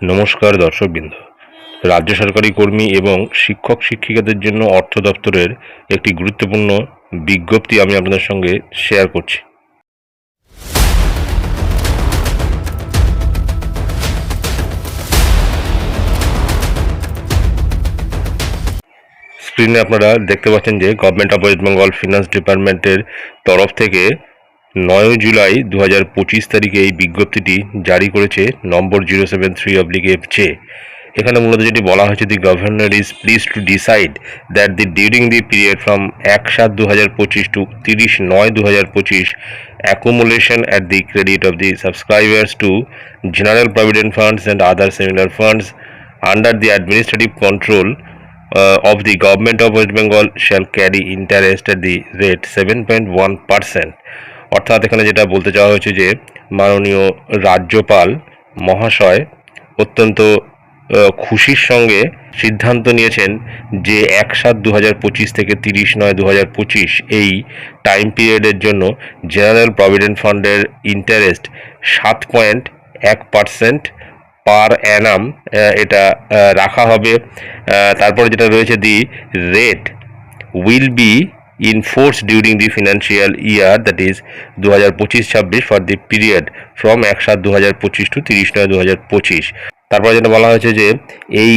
নমস্কার দর্শকবৃন্দ। রাজ্য সরকারি কর্মী এবং শিক্ষক শিক্ষিকাদের জন্য অর্থ দপ্তরের একটি গুরুত্বপূর্ণ বিজ্ঞপ্তি আমি আপনাদের সঙ্গে শেয়ার করছি। স্ক্রিনে আপনারা দেখতে পাচ্ছেন যে government of West Bengal finance ডিপার্টমেন্টের তরফ থেকে নয় জুলাই দু হাজার পঁচিশ তারিখে এই বিজ্ঞপ্তিটি জারি করেছে number zero seven three oblique F J. এখানে মূলত যেটি বলা হয়েছে the governor is pleased to decide that the during the period from এক সাত দু হাজার পঁচিশ টু তিরিশ নয় দু হাজার পঁচিশ accumulation at the credit of the subscribers to general provident funds and other similar funds under the administrative control uh, government the West Bengal shall carry interest carry interest at the rate 7.1 percent অর্থাৎ এখানে যেটা বলতে চাওয়া হয়েছে যে মাননীয় রাজ্যপাল মহাশয় অত্যন্ত খুশির সঙ্গে সিদ্ধান্ত নিয়েছেন যে এক সাত দু হাজার পঁচিশ থেকে তিরিশ নয় দু হাজার পঁচিশ এই টাইম পিরিয়ডের জন্য জেনারেল প্রভিডেন্ট ফান্ডের ইন্টারেস্ট সাত পয়েন্ট এক পার্সেন্ট পার অ্যানাম এটা রাখা হবে। তারপরে যেটা রয়েছে দি রেট উইল বি হাজার পঁচিশ ছাব্বিশ ফর দি পিরিয়ড ফ্রম এক সাত দু হাজার পঁচিশ টু তিরিশ নয় দু হাজার পঁচিশ তারপরে যেটা বলা হয়েছে যে এই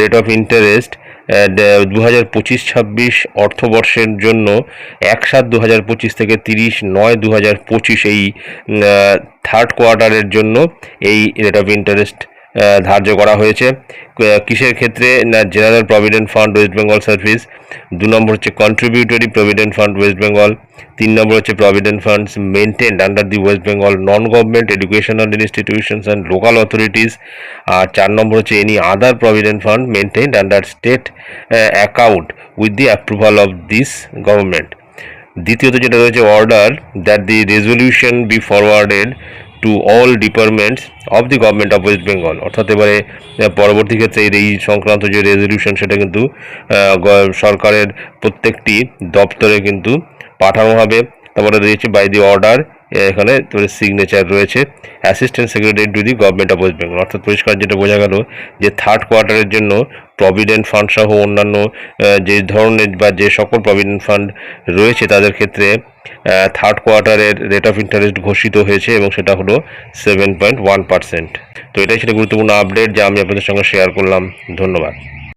রেট অফ ইন্টারেস্ট দু হাজার পঁচিশ ছাব্বিশ অর্থবর্ষের জন্য এক সাত দু হাজার পঁচিশ থেকে তিরিশ নয় দু হাজার পঁচিশ এই থার্ড কোয়ার্টারের জন্য এই রেট অফ ইন্টারেস্ট ধার্য করা হয়েছে। কিসের ক্ষেত্রে? না general provident fund West Bengal service দু নম্বর হচ্ছে contributory provident fund West Bengal তিন নম্বর হচ্ছে provident funds maintained under the West Bengal non government educational institutions and local authorities আর চার নম্বর হচ্ছে any other provident fund maintained under state account with the approval of this government দ্বিতীয়ত যেটা রয়েছে order that the resolution be forwarded to all departments of the government of West Bengal অর্থাৎ এবারে পরবর্তী ক্ষেত্রে এই সংক্রান্ত যে রেজলিউশন সেটা কিন্তু সরকারের প্রত্যেকটি দপ্তরে কিন্তু পাঠানো হবে। তারপরে রয়েছে বাই দি অর্ডার এখানে সিগনেচার রয়েছে। Assistant secretary to the government of West Bengal অর্থাৎ পরিষ্কার যেটা বোঝা গেল যে থার্ড কোয়ার্টারের জন্য প্রভিডেন্ট ফান্ড সহ অন্যান্য যে ধরনের বা যে সকল প্রভিডেন্ট ফান্ড রয়েছে তাদের ক্ষেত্রে থার্ড কোয়ার্টারের রেট অফ ইন্টারেস্ট ঘোষিত হয়েছে এবং সেটা হলো সেভেন পয়েন্ট ওয়ান পার্সেন্ট তো এটাই ছিল গুরুত্বপূর্ণ আপডেট যা আমি আপনাদের সঙ্গে শেয়ার করলাম। ধন্যবাদ।